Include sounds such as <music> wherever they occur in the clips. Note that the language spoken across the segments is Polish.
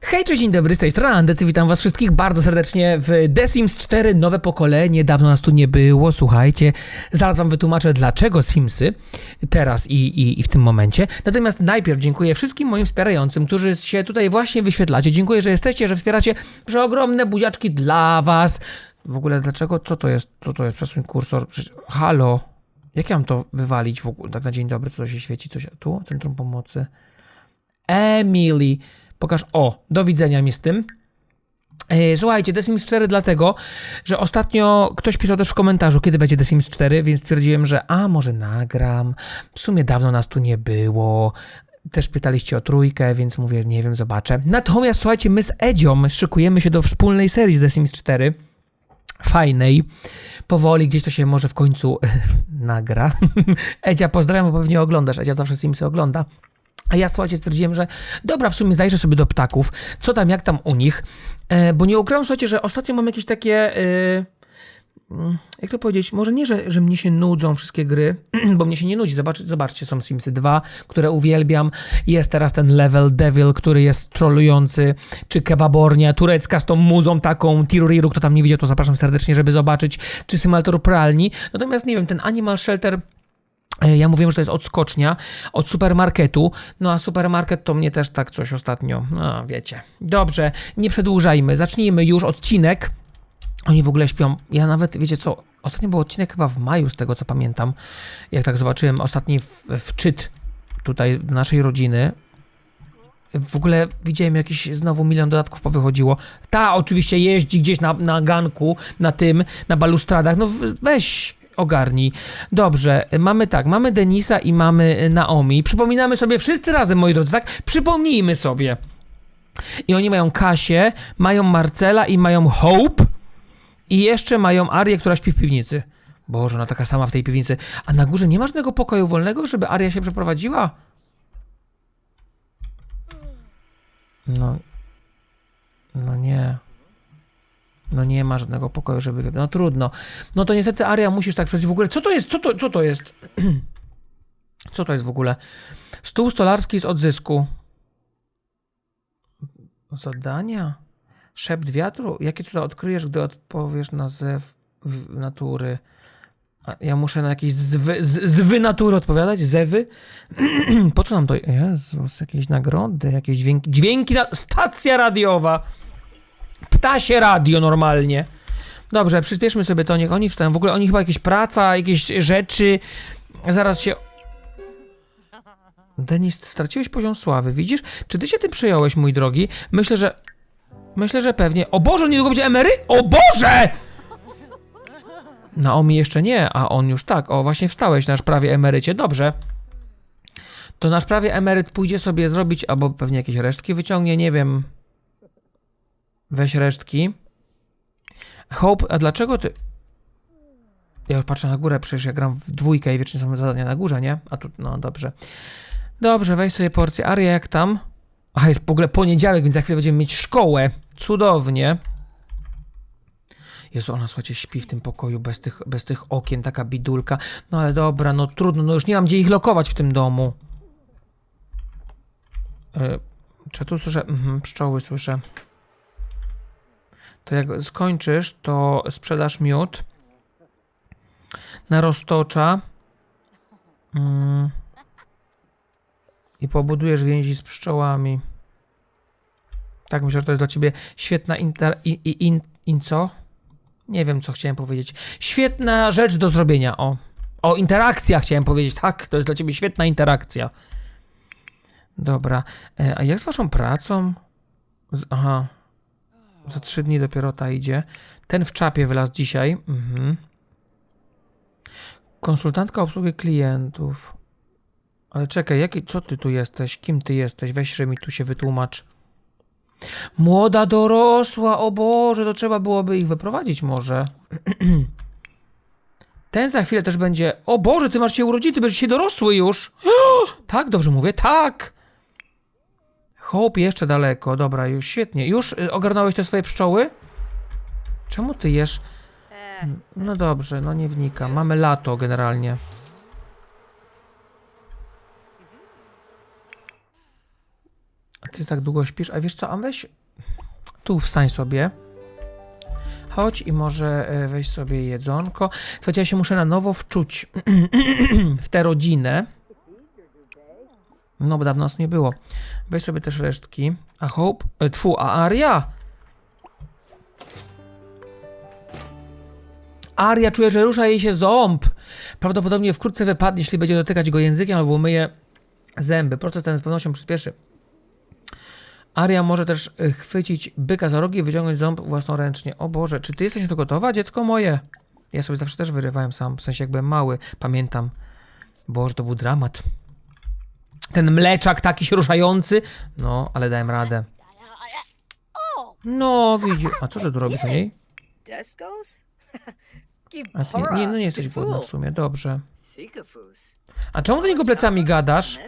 Hej, cześć, dzień dobry, z tej strony Andecy, witam was wszystkich bardzo serdecznie w The Sims 4, nowe pokolenie, dawno nas tu nie było, słuchajcie, zaraz wam wytłumaczę dlaczego Simsy, teraz i, i, i w tym momencie, natomiast najpierw dziękuję wszystkim moim wspierającym, którzy się tutaj właśnie wyświetlacie, dziękuję, że jesteście, że wspieracie, że ogromne buziaczki dla was, w ogóle dlaczego, co to jest, co to jest, przesuń kursor, Przecież- halo, jak ja mam to wywalić w ogóle, tak na dzień dobry, co to się świeci, coś, tu, Centrum Pomocy, Emily. Pokaż. O, do widzenia mi z tym. E, Słuchajcie, The Sims 4 dlatego, że ostatnio ktoś pisał też w komentarzu, kiedy będzie The Sims 4, więc stwierdziłem, że a może nagram. W sumie dawno nas tu nie było. Też pytaliście o trójkę, więc mówię, nie wiem, zobaczę. Natomiast słuchajcie, my z Edzią szykujemy się do wspólnej serii z The Sims 4. Fajnej. Powoli gdzieś to się może w końcu <laughs> nagra. <laughs> Edzia, pozdrawiam, bo pewnie oglądasz. Edzia zawsze Simsy ogląda. A ja słuchajcie, stwierdziłem, że dobra, w sumie zajrzę sobie do ptaków, co tam, jak tam u nich, e, bo nie ukrywam, słuchajcie, że ostatnio mam jakieś takie, e, mm, jak to powiedzieć, może nie, że, że mnie się nudzą wszystkie gry, <clears throat> bo mnie się nie nudzi, Zobacz, zobaczcie, są Simsy 2, które uwielbiam, jest teraz ten Level Devil, który jest trolujący, czy Kebabornia, turecka z tą muzą taką, Tiruriru, kto tam nie widział, to zapraszam serdecznie, żeby zobaczyć, czy symulator pralni, natomiast nie wiem, ten Animal Shelter Ja mówiłem, że to jest odskocznia od supermarketu, no a supermarket to mnie też tak coś ostatnio, no wiecie. Dobrze, nie przedłużajmy, zacznijmy już odcinek. Oni w ogóle śpią, ja nawet, wiecie co, ostatnio był odcinek chyba w maju, z tego co pamiętam, jak tak zobaczyłem ostatni wczyt tutaj naszej rodziny. W ogóle widziałem jakiś znowu milion dodatków powychodziło. Ta oczywiście jeździ gdzieś na, na ganku, na tym, na balustradach. No weź, ogarnij. Dobrze, mamy tak, mamy Denisa i mamy Naomi. Przypominamy sobie wszyscy razem, moi drodzy, tak? Przypomnijmy sobie. I oni mają Kasię, mają Marcela i mają Hope. I jeszcze mają Arię, która śpi w piwnicy. Boże, ona taka sama w tej piwnicy. A na górze nie ma żadnego pokoju wolnego, żeby Aria się przeprowadziła? No. No nie. No nie ma żadnego pokoju, żeby wybrać. No trudno. No to niestety Aria musisz tak przejść w ogóle. Co to jest? Co to, co to jest? <clears throat> co to jest w ogóle? Stół stolarski z odzysku. Zadania? Szept wiatru? Jakie cuda odkryjesz, gdy odpowiesz na zew natury? A ja muszę na jakieś zwy, zwy natury odpowiadać? Zewy? <clears throat> po co nam to? Jezus, jakieś nagrody, jakieś dźwięki. Dźwięki na... Stacja radiowa! Ptasie radio normalnie. Dobrze, przyspieszmy sobie to, niech oni wstają. W ogóle oni chyba jakieś praca, jakieś rzeczy. Zaraz się... Denis, straciłeś poziom sławy, widzisz? Czy ty się tym przejąłeś, mój drogi? Myślę, że... Myślę, że pewnie... O Boże, niedługo będzie emery... O Boże! Naomi jeszcze nie, a on już tak. O, właśnie wstałeś, nasz prawie emerycie. Dobrze. To nasz prawie emeryt pójdzie sobie zrobić, albo pewnie jakieś resztki wyciągnie, nie wiem. Weź resztki. Hope, a dlaczego ty... Ja patrzę na górę, przecież ja gram w dwójkę i wiecznie są zadania na górze, nie? A tu, no dobrze. Dobrze, weź sobie porcję. Aria, jak tam? Aha, jest w ogóle poniedziałek, więc za chwilę będziemy mieć szkołę. Cudownie. Jezu, ona, słuchajcie, śpi w tym pokoju bez tych, bez tych okien, taka bidulka. No ale dobra, no trudno, no już nie mam gdzie ich lokować w tym domu. E, czy tu słyszę? Mhm, pszczoły słyszę. To jak skończysz, to sprzedasz miód na roztocza mm, i pobudujesz więzi z pszczołami. Tak, myślę, że to jest dla ciebie świetna inter... I, i, in, in co? Nie wiem, co chciałem powiedzieć. Świetna rzecz do zrobienia, o. O, interakcja chciałem powiedzieć, tak, to jest dla ciebie świetna interakcja. Dobra, e, a jak z waszą pracą? Z, aha, za trzy dni dopiero ta idzie. Ten w czapie wylazł dzisiaj. Mhm. Konsultantka obsługi klientów. Ale czekaj, jaki, co ty tu jesteś? Kim ty jesteś? Weź, że mi tu się wytłumacz. Młoda dorosła, o Boże, to trzeba byłoby ich wyprowadzić może. <clears throat> Ten za chwilę też będzie. O Boże, ty masz się urodziny, ty będziesz się dorosły już. <gasps> tak, dobrze mówię, tak. Hope jeszcze daleko, dobra, już świetnie. Już y, ogarnąłeś te swoje pszczoły? Czemu ty jesz? No dobrze, no nie wnikam. Mamy lato generalnie. A ty ty tak długo śpisz. A wiesz co, a weź tu wstań sobie. Chodź i może e, weź sobie jedzonko. Słuchajcie, ja się muszę na nowo wczuć <clears throat> w tę rodzinę. No, bo dawno nas nie było. Weź sobie też resztki. A Hope? E, Tfu, a Aria? Aria czuje, że rusza jej się ząb. Prawdopodobnie wkrótce wypadnie, jeśli będzie dotykać go językiem albo myje zęby. Proces ten z pewnością przyspieszy. Aria może też y, chwycić byka za rogi i wyciągnąć ząb własnoręcznie. O Boże, czy ty jesteś na to gotowa, dziecko moje? Ja sobie zawsze też wyrywałem sam, w sensie jak byłem mały, pamiętam. Boże, to był dramat. Ten mleczak taki się ruszający. No, ale dałem radę. No, widzisz. A co ty tu robisz u niej? <laughs> A ty, nie, no nie jesteś głodna w sumie, dobrze. A czemu do niego plecami gadasz?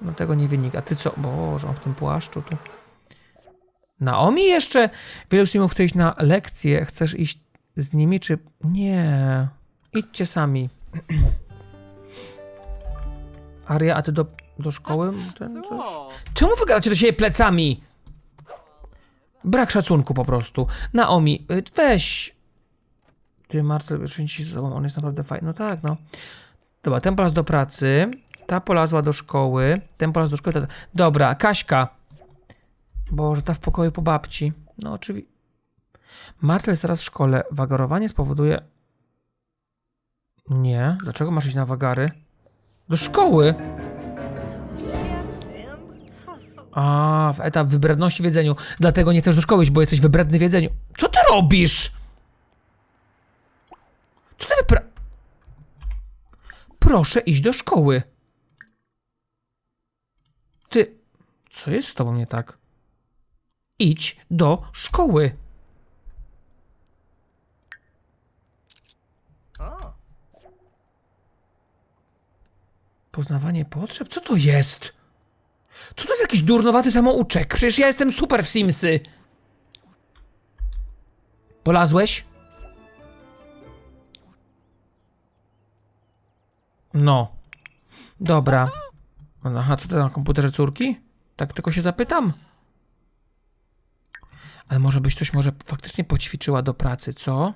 No tego nie wynika. A ty co? Boże, on w tym płaszczu tu. Naomi jeszcze? Wielu streamów chce iść na lekcje. Chcesz iść z nimi, czy... Nie. Idźcie sami. <clears throat> Aria, a ty do, do szkoły? Ten coś? Czemu wy gadacie do siebie plecami? Brak szacunku po prostu. Naomi, y, weź. Ty, Marcel, się z sobą, on jest naprawdę fajny. No tak, no. Dobra, ten polazł do pracy, ta polazła do szkoły, ten polazł do szkoły. Ta... Dobra, Kaśka. Boże, ta w pokoju po babci. No oczywiście. Marcel jest teraz w szkole. Wagarowanie spowoduje... Nie. Dlaczego masz iść na wagary? Do szkoły! A, w etap wybredności w jedzeniu. Dlatego nie chcesz do szkoły iść, bo jesteś wybredny w jedzeniu. Co ty robisz? Co ty wypra... Proszę iść do szkoły. Ty... Co jest z tobą nie tak? Idź do szkoły. Poznawanie potrzeb? Co to jest? Co to jest jakiś durnowaty samouczek? Przecież ja jestem super w Simsy. Polazłeś? No. Dobra. Aha, co to na komputerze córki? Tak tylko się zapytam. Ale może byś coś może faktycznie poćwiczyła do pracy, co?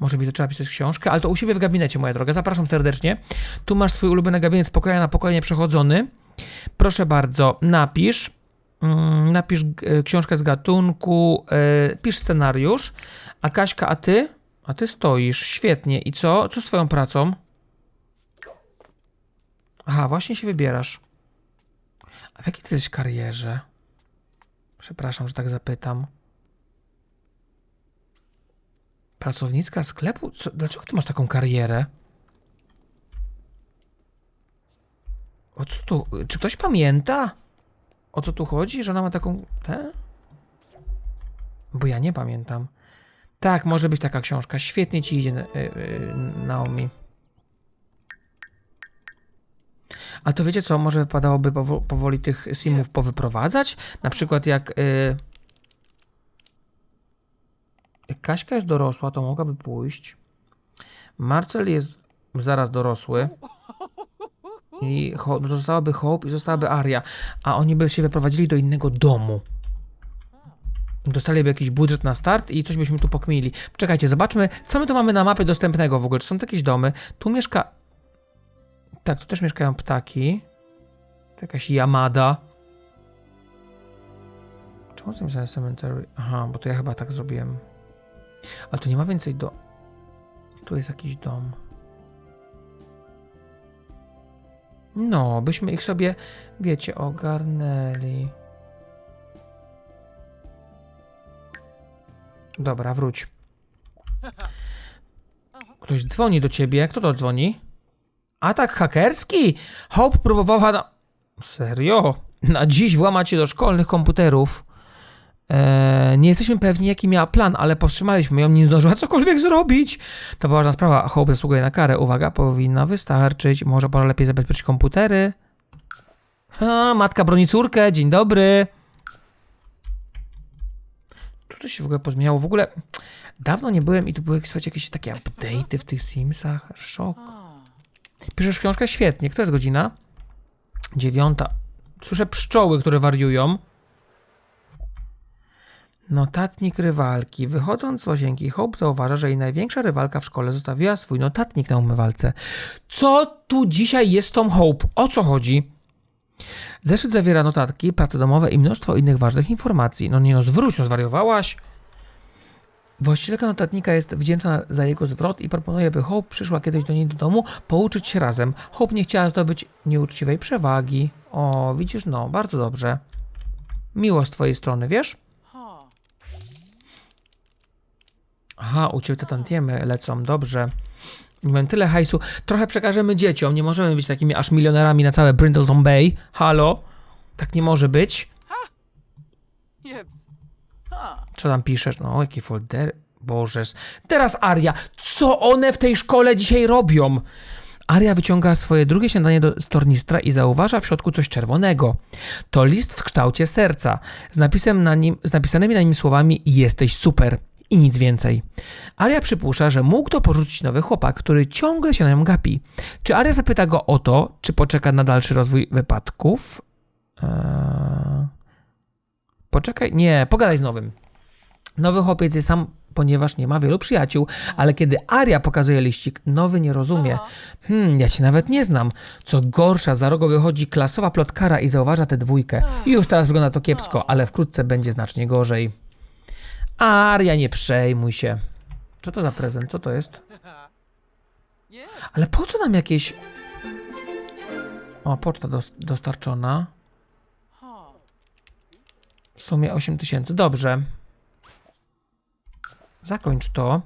Może byś zaczęła pisać książkę, ale to u siebie w gabinecie, moja droga. Zapraszam serdecznie. Tu masz swój ulubiony gabinet spokoju na pokoju przechodzony. Proszę bardzo, napisz. Mm, napisz e, książkę z gatunku, e, pisz scenariusz. A Kaśka, a ty? A ty stoisz, świetnie. I co? Co z twoją pracą? Aha, właśnie się wybierasz. A w jakiej ty jesteś karierze? Przepraszam, że tak zapytam. Pracownicka sklepu? Co, dlaczego ty masz taką karierę? O co tu? Czy ktoś pamięta? O co tu chodzi? Że ona ma taką. Tę? Bo ja nie pamiętam. Tak, może być taka książka. Świetnie ci idzie, y, y, Naomi. A to wiecie co? Może wypadałoby powo- powoli tych simów powyprowadzać? Na przykład jak. Y, jak Kaśka jest dorosła, to mogłaby pójść. Marcel jest zaraz dorosły. I no zostałaby Hope i zostałaby Aria. A oni by się wyprowadzili do innego domu. Dostaliby jakiś budżet na start i coś byśmy tu pokmili. Czekajcie, zobaczmy, co my tu mamy na mapie dostępnego w ogóle. Czy są to jakieś domy? Tu mieszka... Tak, tu też mieszkają ptaki. To jakaś Yamada. Czemu jest napisane cemetery? Aha, bo to ja chyba tak zrobiłem. Ale tu nie ma więcej do... Tu jest jakiś dom. No, byśmy ich sobie, wiecie, ogarnęli. Dobra, wróć. Ktoś dzwoni do ciebie. Kto to dzwoni? Atak hakerski? Hope próbowała na... Serio? Na dziś włamać się do szkolnych komputerów. Eee, nie jesteśmy pewni, jaki miała plan, ale powstrzymaliśmy ją, nie zdążyła cokolwiek zrobić. To poważna sprawa. Hope zasługuje na karę. Uwaga, powinna wystarczyć. Może pora lepiej zabezpieczyć komputery. A, matka broni córkę. Dzień dobry. Tu coś się w ogóle pozmieniało. W ogóle dawno nie byłem i tu były słuchajcie, jakieś takie update'y w tych Simsach. Szok. Piszesz książkę? Świetnie. Która jest godzina? Dziewiąta. Słyszę pszczoły, które wariują. Notatnik rywalki. Wychodząc z łazienki, Hope zauważa, że jej największa rywalka w szkole zostawiła swój notatnik na umywalce. Co tu dzisiaj jest tą Hope? O co chodzi? Zeszyt zawiera notatki, prace domowe i mnóstwo innych ważnych informacji. No nie no, zwróć, no zwariowałaś. Właścicielka notatnika jest wdzięczna za jego zwrot i proponuje, by Hope przyszła kiedyś do niej do domu pouczyć się razem. Hope nie chciała zdobyć nieuczciwej przewagi. O, widzisz, no, bardzo dobrze. Miło z twojej strony, wiesz? Aha, u ciebie te tantiemy lecą, dobrze. Nie mam tyle hajsu. Trochę przekażemy dzieciom. Nie możemy być takimi aż milionerami na całe Brindleton Bay. Halo? Tak nie może być. Co tam piszesz? No, jaki folder. Bożeż. Teraz Aria. Co one w tej szkole dzisiaj robią? Aria wyciąga swoje drugie śniadanie do, z tornistra i zauważa w środku coś czerwonego. To list w kształcie serca z, napisem na nim, z napisanymi na nim słowami jesteś super i nic więcej. Aria przypuszcza, że mógł to porzucić nowy chłopak, który ciągle się na nią gapi. Czy Aria zapyta go o to, czy poczeka na dalszy rozwój wypadków? Eee... Poczekaj, nie, pogadaj z nowym. Nowy chłopiec jest sam, ponieważ nie ma wielu przyjaciół, ale kiedy Aria pokazuje liścik, nowy nie rozumie. Hmm, ja cię nawet nie znam. Co gorsza, za rogo wychodzi klasowa plotkara i zauważa tę dwójkę. I już teraz wygląda to kiepsko, ale wkrótce będzie znacznie gorzej. Aria, nie przejmuj się. Co to za prezent? Co to jest? Ale po co nam jakieś... O, poczta dos- dostarczona. W sumie 8 tysięcy. Dobrze. Zakończ to.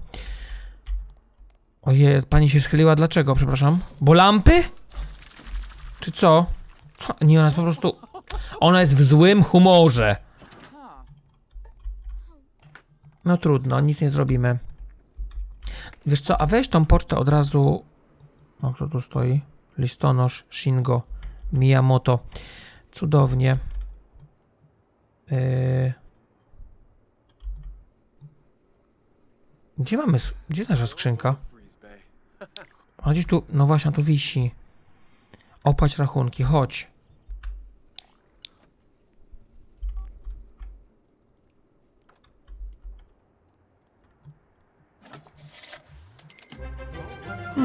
Oje, pani się schyliła. Dlaczego? Przepraszam. Bo lampy? Czy co? co? Nie, ona jest po prostu... Ona jest w złym humorze. No trudno, nic nie zrobimy. Wiesz co, a weź tą pocztę od razu... O, kto tu stoi? Listonosz, Shingo, Miyamoto. Cudownie. Yy... Gdzie mamy... Gdzie nasza skrzynka? A gdzieś tu... No właśnie, tu wisi. Opłać rachunki, chodź.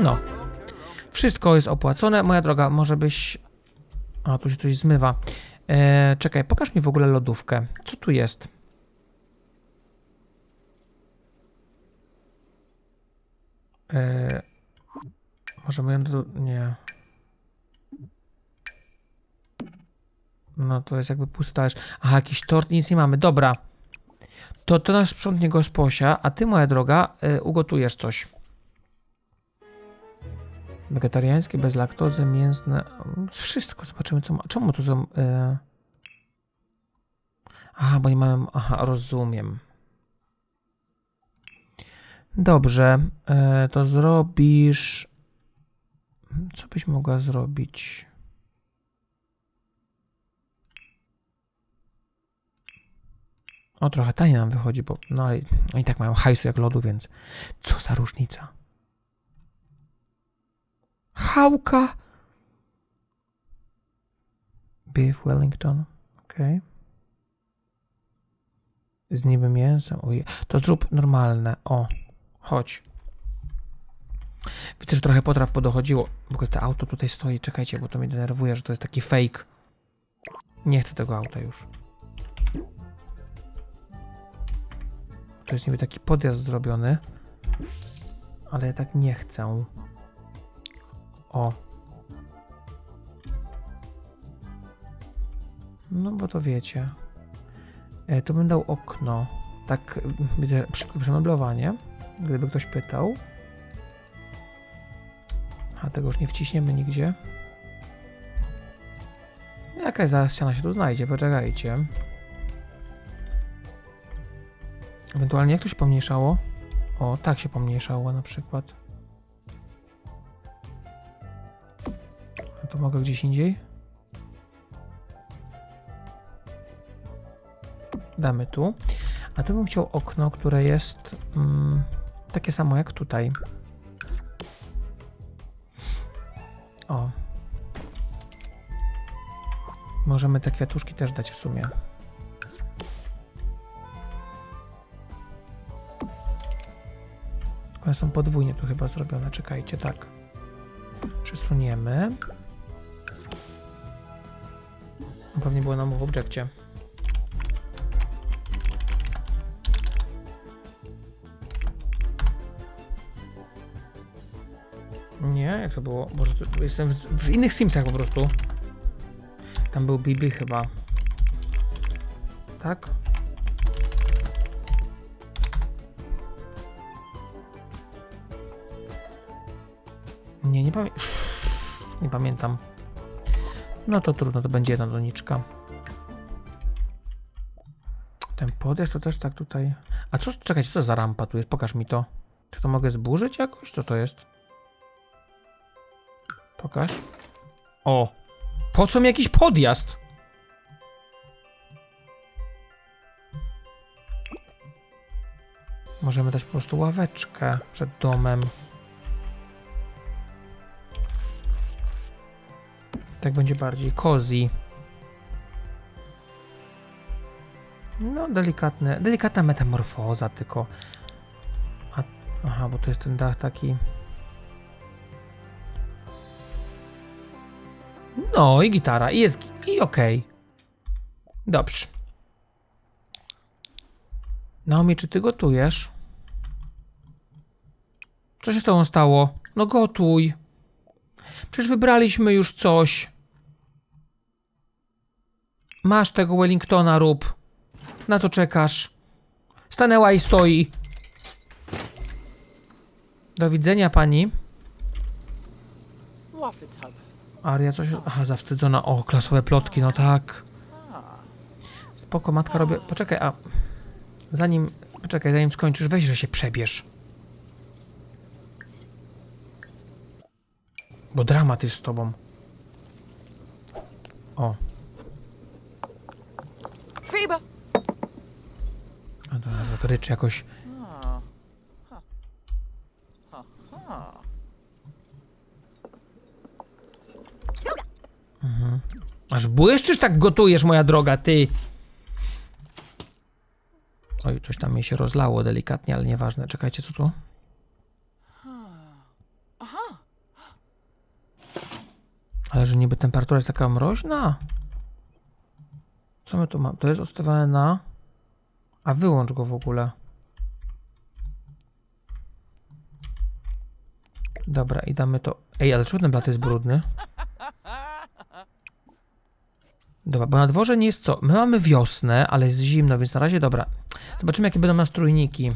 No. Wszystko jest opłacone. Moja droga, może byś... A, tu się coś zmywa. E, czekaj, pokaż mi w ogóle lodówkę. Co tu jest? E, możemy ją do... Nie. No, to jest jakby pusty talerz. Aha, jakiś tort, nic nie mamy. Dobra. To to nas sprzątnie gosposia, a ty, moja droga, e, ugotujesz coś. Wegetariańskie, bez laktozy, mięsne. Wszystko zobaczymy, co ma. Czemu to są. E... Aha, bo nie mamy. Aha, rozumiem. Dobrze, e, to zrobisz. Co byś mogła zrobić? O, trochę taniej nam wychodzi, bo no oni tak mają hajsu jak lodu, więc co za różnica? Chałka. Beef Wellington. Okej. Z niby mięsem. Ojej. To zrób normalne. O. Chodź. Widzę, że trochę potraw podochodziło. W ogóle to auto tutaj stoi. Czekajcie, bo to mnie denerwuje, że to jest taki fake. Nie chcę tego auta już. To jest niby taki podjazd zrobiony. Ale ja tak nie chcę. O. No bo to wiecie. E, tu bym dał okno. Tak, mm, widzę, szybkie przemeblowanie. Gdyby ktoś pytał. A tego już nie wciśniemy nigdzie. Jakaś zaraz ściana się tu znajdzie, poczekajcie. Ewentualnie jak to się pomniejszało? O, tak się pomniejszało na przykład. To mogę gdzieś indziej? Damy tu. A tu bym chciał okno, które jest mm, takie samo jak tutaj. O. Możemy te kwiatuszki też dać w sumie. One są podwójnie tu chyba zrobione. Czekajcie, tak. Przesuniemy. Pewnie było nam w obiekcie. Nie, jak to było? Boże, to jestem w, w innych Simsach po prostu. Tam był Bibi chyba. Tak? Nie, nie pamiętam. <laughs> Nie pamiętam. No to trudno, to będzie jedna doniczka. Ten podjazd to też tak tutaj. A co, czekajcie, co za rampa tu jest? Pokaż mi to. Czy to mogę zburzyć jakoś? Co to jest? Pokaż. O! Po co mi jakiś podjazd? Możemy dać po prostu ławeczkę przed domem. Tak będzie bardziej cozy. No, delikatne, delikatna metamorfoza tylko. A, aha, bo to jest ten dach taki... No i gitara, i jest, i okej. Dobrze. Naomi, czy ty gotujesz? Co się z tobą stało? No gotuj. Przecież wybraliśmy już coś. Masz tego Wellingtona, rób. Na to czekasz. Stanęła i stoi. Do widzenia, pani. Aria coś... Aha, zawstydzona. O, klasowe plotki, no tak. Spoko, matka robię... Poczekaj, a... Zanim... Poczekaj, zanim skończysz, weź, że się przebierz. Bo dramat jest z tobą. O, a jakoś... Huh. Aż błyszczysz tak gotujesz, moja droga, ty! Oj, coś tam mi się rozlało delikatnie, ale nieważne. Czekajcie, co tu? Ale że niby temperatura jest taka mroźna? Co my tu mamy? To jest ustawione na... A wyłącz go w ogóle. Dobra, i damy to... Ej, ale czemu ten blat jest brudny? Dobra, bo na dworze nie jest co. My mamy wiosnę, ale jest zimno, więc na razie dobra. Zobaczymy, jakie będą nastrójniki.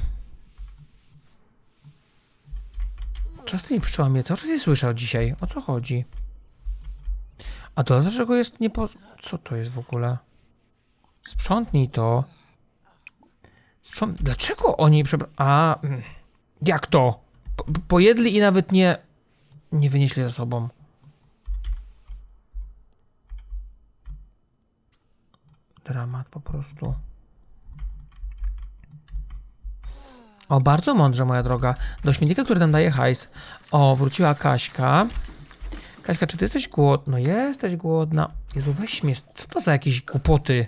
Co z tymi pszczołami? Ja cały czas je słyszę dzisiaj. O co chodzi? A to dlaczego jest nie po... Co to jest w ogóle? Sprzątnij to. Dlaczego oni przebra... A... mm. Jak to? Po, pojedli i nawet nie... Nie wynieśli ze sobą. Dramat po prostu. O, bardzo mądrze, moja droga. Do śmietnika, który nam daje hajs. O, wróciła Kaśka. Kaśka, czy ty jesteś głodna? No jesteś głodna. Jezu, weź mnie. Co to za jakieś głupoty?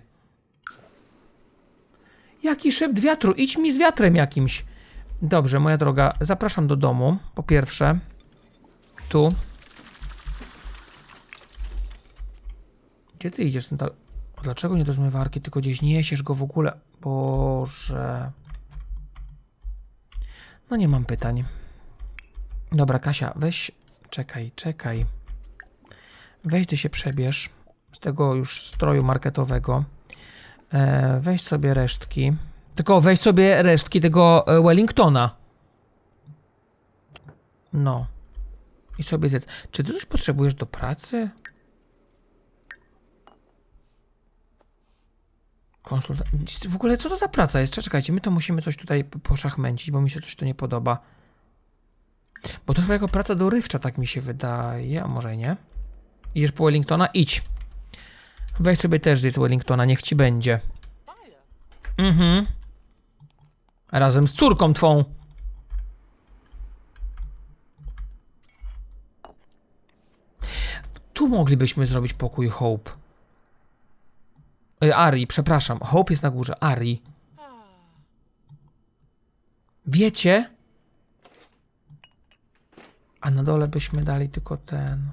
Jaki szept wiatru? Idź mi z wiatrem jakimś. Dobrze, moja droga, zapraszam do domu. Po pierwsze, tu. Gdzie ty idziesz? Ten. Dlaczego nie do zmywarki, tylko gdzieś niesiesz go w ogóle? Boże. No nie mam pytań. Dobra, Kasia, weź. Czekaj, czekaj. Weź ty się przebierz z tego już stroju marketowego. E, weź sobie resztki. Tylko weź sobie resztki tego e, Wellingtona. No. I sobie zjedz. Czy ty coś potrzebujesz do pracy? Konsulta... W ogóle co to za praca jest? Czekajcie, my to musimy coś tutaj poszachmęcić, bo mi się coś tu nie podoba. Bo to chyba jako praca dorywcza, tak mi się wydaje, a może nie? Idziesz po Wellingtona? Idź. Weź sobie też zjedz Wellingtona, niech ci będzie. Mhm. Razem z córką twą. Tu moglibyśmy zrobić pokój Hope. Y, Ari, przepraszam. Hope jest na górze. Ari. Wiecie? A na dole byśmy dali tylko ten.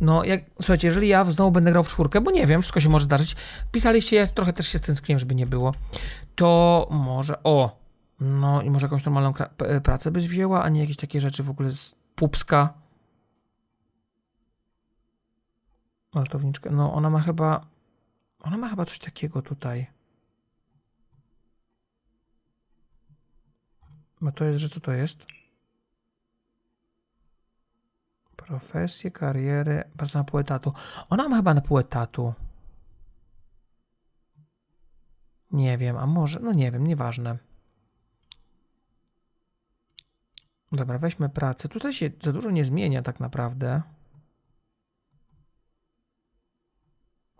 No, jak, słuchajcie, jeżeli ja znowu będę grał w czwórkę, bo nie wiem, wszystko się może zdarzyć. Pisaliście, ja trochę też się stęskniłem, żeby nie było. To może, o, no i może jakąś normalną pracę byś wzięła, a nie jakieś takie rzeczy w ogóle z pupska. Maltowniczkę, no ona ma chyba, ona ma chyba coś takiego tutaj. No to jest, że co to jest? Profesję, karierę, praca na pół etatu. Ona ma chyba na pół etatu. Nie wiem, a może, no nie wiem, nieważne. Dobra, weźmy pracę. Tutaj się za dużo nie zmienia tak naprawdę.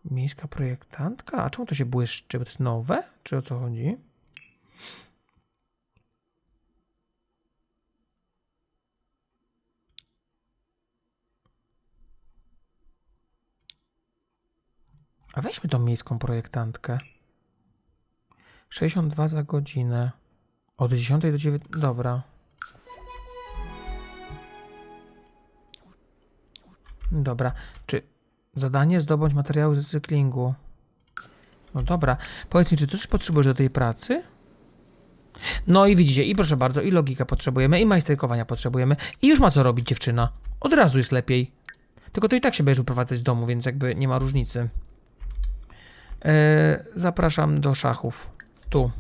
Miejska projektantka? A czemu to się błyszczy? Bo to jest nowe? Czy o co chodzi? A weźmy tą miejską projektantkę. 62 za godzinę. Od 10 do 9. Dobra. Dobra. Czy zadanie zdobądź materiały z recyklingu? No dobra. Powiedz mi, czy coś potrzebujesz do tej pracy? No i widzicie, i proszę bardzo, i logika potrzebujemy, i majsterkowania potrzebujemy, i już ma co robić dziewczyna. Od razu jest lepiej. Tylko to i tak się będziesz wyprowadzać z domu, więc jakby nie ma różnicy. E, zapraszam do szachów. Tu.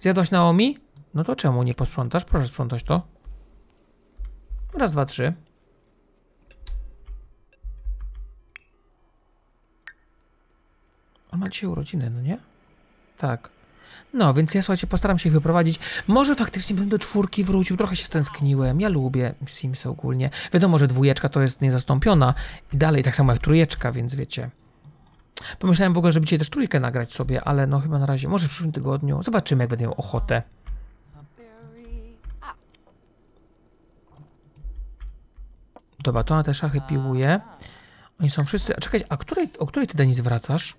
Zjadłaś Naomi? No to czemu nie posprzątasz? Proszę sprzątać to. Raz, dwa, trzy. On ma dzisiaj urodziny, no nie? Tak. No, więc ja słuchajcie, postaram się ich wyprowadzić. Może faktycznie bym do czwórki wrócił, trochę się stęskniłem. Ja lubię Simsy ogólnie. Wiadomo, że dwójeczka to jest niezastąpiona i dalej tak samo jak trójeczka, więc wiecie. Pomyślałem w ogóle, żeby dzisiaj też trójkę nagrać sobie, ale no chyba na razie, może w przyszłym tygodniu. Zobaczymy, jak będę miał ochotę. Dobra, to na te szachy piłuje. Oni są wszyscy. A czekaj, a której, o której ty Denis wracasz?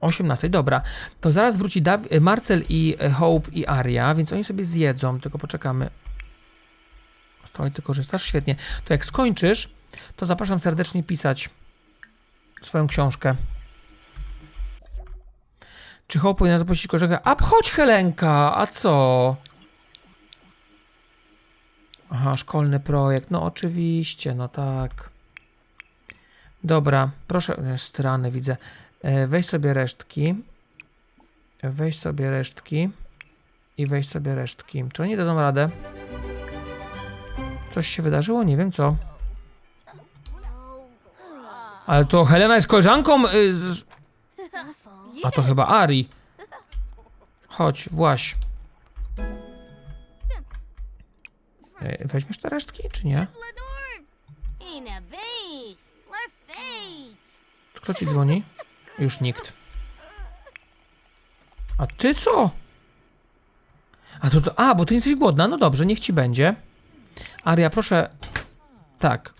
18, dobra. To zaraz wróci Daw- e, Marcel i e, Hope i Aria, więc oni sobie zjedzą, tylko poczekamy. Której ty korzystasz? Świetnie. To jak skończysz, to zapraszam serdecznie pisać swoją książkę. Czy Hope powinna zaprosić koleżankę? A chodź Helenka, a co? Aha, szkolny projekt. No oczywiście, no tak. Dobra, proszę, e, strany widzę. E, Weź sobie resztki. Weź sobie resztki. I weź sobie resztki. Czy oni dadzą radę? Coś się wydarzyło? Nie wiem co. Ale to Helena jest koleżanką. A to chyba Ari. Chodź, właś. E, Weźmiesz te resztki, czy nie? Kto ci dzwoni? Już nikt. A ty co? A to, to. A, bo ty jesteś głodna. No dobrze, niech ci będzie. Aria, proszę. Tak.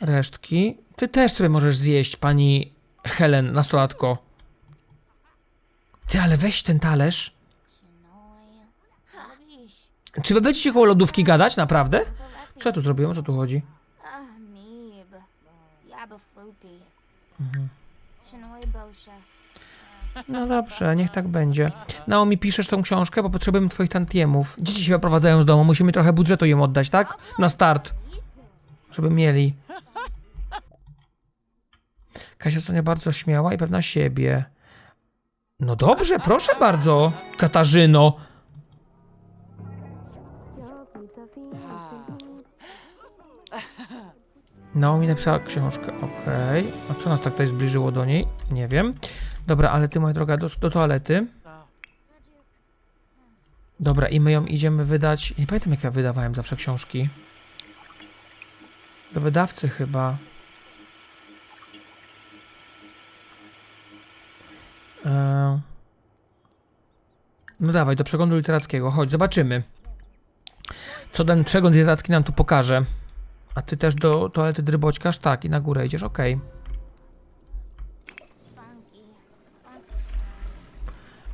Resztki. Ty też sobie możesz zjeść, pani Helen, nastolatko. Ty, ale weź ten talerz. Czy wy będziecie koło lodówki gadać, naprawdę? Co ja tu zrobiłem? O co tu chodzi? Mhm. No dobrze, niech tak będzie. Naomi, piszesz tą książkę, bo potrzebujemy twoich tantiemów. Dzieci się wyprowadzają z domu, musimy trochę budżetu im oddać, tak? Na start. Żeby mieli. Kasia ostatnio bardzo śmiała i pewna siebie. No dobrze, proszę bardzo, Katarzyno. Naomi napisała książkę, okej. A co nas tak tutaj zbliżyło do niej? Nie wiem. Dobra, ale ty, moja droga, do, do toalety. Dobra, i my ją idziemy wydać. Nie pamiętam, jak ja wydawałem zawsze książki. Do wydawcy chyba. E, no dawaj, do przeglądu literackiego. Chodź, zobaczymy. Co ten przegląd literacki nam tu pokaże. A ty też do toalety dryboćkasz? Tak, i na górę idziesz, okej. Okay.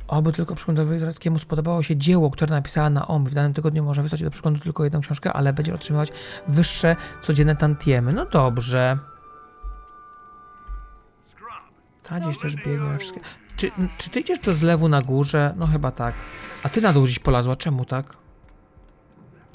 Oby tylko przeglądowi literackiemu spodobało się dzieło, które napisała Naomi. W danym tygodniu może wysłać do przeglądu tylko jedną książkę, ale będzie otrzymywać wyższe codzienne tantiemy. No dobrze. Ta gdzieś też biegnie wszystkie. Czy, czy ty idziesz do zlewu na górze? No chyba tak. A ty na dół gdzieś polazła. Czemu tak?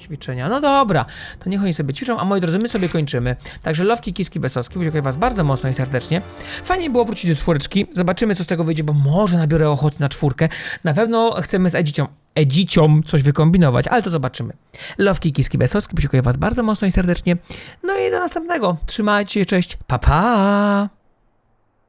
Ćwiczenia. No dobra, to niech oni sobie ćwiczą, a moi drodzy, my sobie kończymy. Także lowki, kiski, besowski, dziękuję was bardzo mocno i serdecznie. Fajnie było wrócić do czwóreczki, zobaczymy co z tego wyjdzie, bo może nabiorę ochoty na czwórkę. Na pewno chcemy z Edzicią, Edzicią coś wykombinować, ale to zobaczymy. Lowki, kiski, besowski, dziękuję was bardzo mocno i serdecznie. No i do następnego. Trzymajcie cześć, pa pa!